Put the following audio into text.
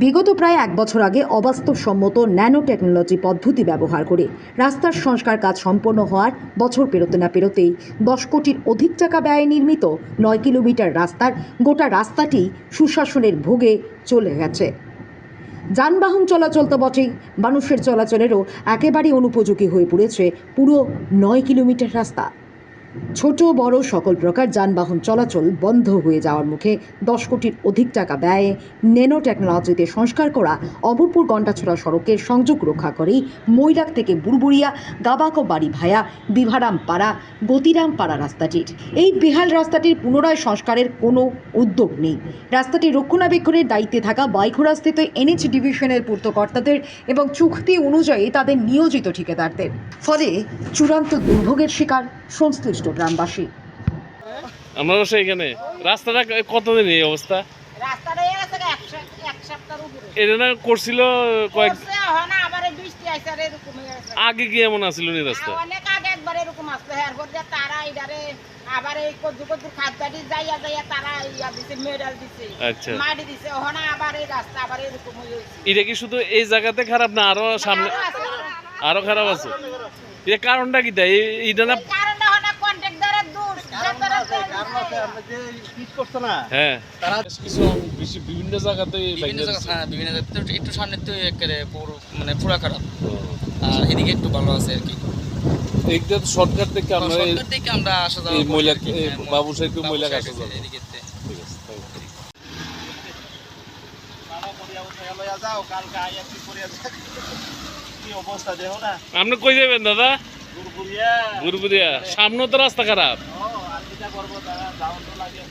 বিগত প্রায় এক বছর আগে অবাস্তবসম্মত ন্যানো টেকনোলজি পদ্ধতি ব্যবহার করে রাস্তার সংস্কার কাজ সম্পন্ন হওয়ার বছর পেরোতে না পেরোতেই দশ কোটির অধিক টাকা ব্যয়ে নির্মিত নয় কিলোমিটার রাস্তার গোটা রাস্তাটি সুশাসনের ভোগে চলে গেছে। যানবাহন চলাচল তো বটেই, মানুষের চলাচলেরও একেবারেই অনুপযোগী হয়ে পড়েছে পুরো নয় কিলোমিটার রাস্তা। ছোট বড় সকল প্রকার যানবাহন চলাচল বন্ধ হয়ে যাওয়ার মুখে দশ কোটির অধিক টাকা ব্যয়ে নেনো টেকনোলজিতে সংস্কার করা অমরপুর গন্ডাছড়া সড়কের সংযোগ রক্ষা করেই মৈরাক থেকে বুড়বুড়িয়া গাবাকো বাড়ি ভায়া বিভারাম পাড়া গতিরাম পাড়া রাস্তাটির। এই বেহাল রাস্তাটির পুনরায় সংস্কারের কোনো উদ্যোগ নেই। রাস্তাটি রক্ষণাবেক্ষণের দায়িত্বে থাকা বাইখোড়া স্থিত এনএইচ ডিভিশনের পূর্তকর্তাদের এবং চুক্তি অনুযায়ী তাদের নিয়োজিত ঠিকাদারদের। ফলে চূড়ান্ত দুর্ভোগের শিকার সংশ্লিষ্ট গ্রামবাসী। আমরা বসে এখানে। রাস্তাটা কতদিন এই অবস্থা? এটা না করছিল কয়েক। আগে কি এমন আসছিল নি রাস্তা? আর অনেক আগে একবার এরকম আসলো, এরপর দিয়ে তারা এটারে আবার এই কদ্দু কদ্দু খাদ্যাটি যাইয়া যাইয়া তারা ইয়া দিছে, মেডাল দিছে, আচ্ছা। মাটি দিছে, হনা আবার এই রাস্তা আবার এরকম এটা কি শুধু এই জায়গাতে খারাপ না আরও সামনে আরও খারাপ আছে? এটা কারণটা কি তাই? না এই কারণে হনা কন্ট্রাক্টরের দোষ, যে তারা তেল দিছে। কিছু বেশি- বিভিন্ন জায়গাতে হ্যাঁ বিভিন্ন জায়গা একটু সামনে তো একেবারে মানে পুরা খারাপ। আর এদিকে একটু ভালো আছে আর কি। এইটা সরকার থেকে আমরা সরকার থেকে আমরা আসা যাওয়া মহিলা আর কি। এই বাবু সাহেব মহিলা সাহেব কাছে এদিকে ঠিক আছে আপনি কই যাবেন দাদা? গুরগুরিয়া সামনে তো রাস্তা খারাপ। করব তারা দাউন তো লাগে।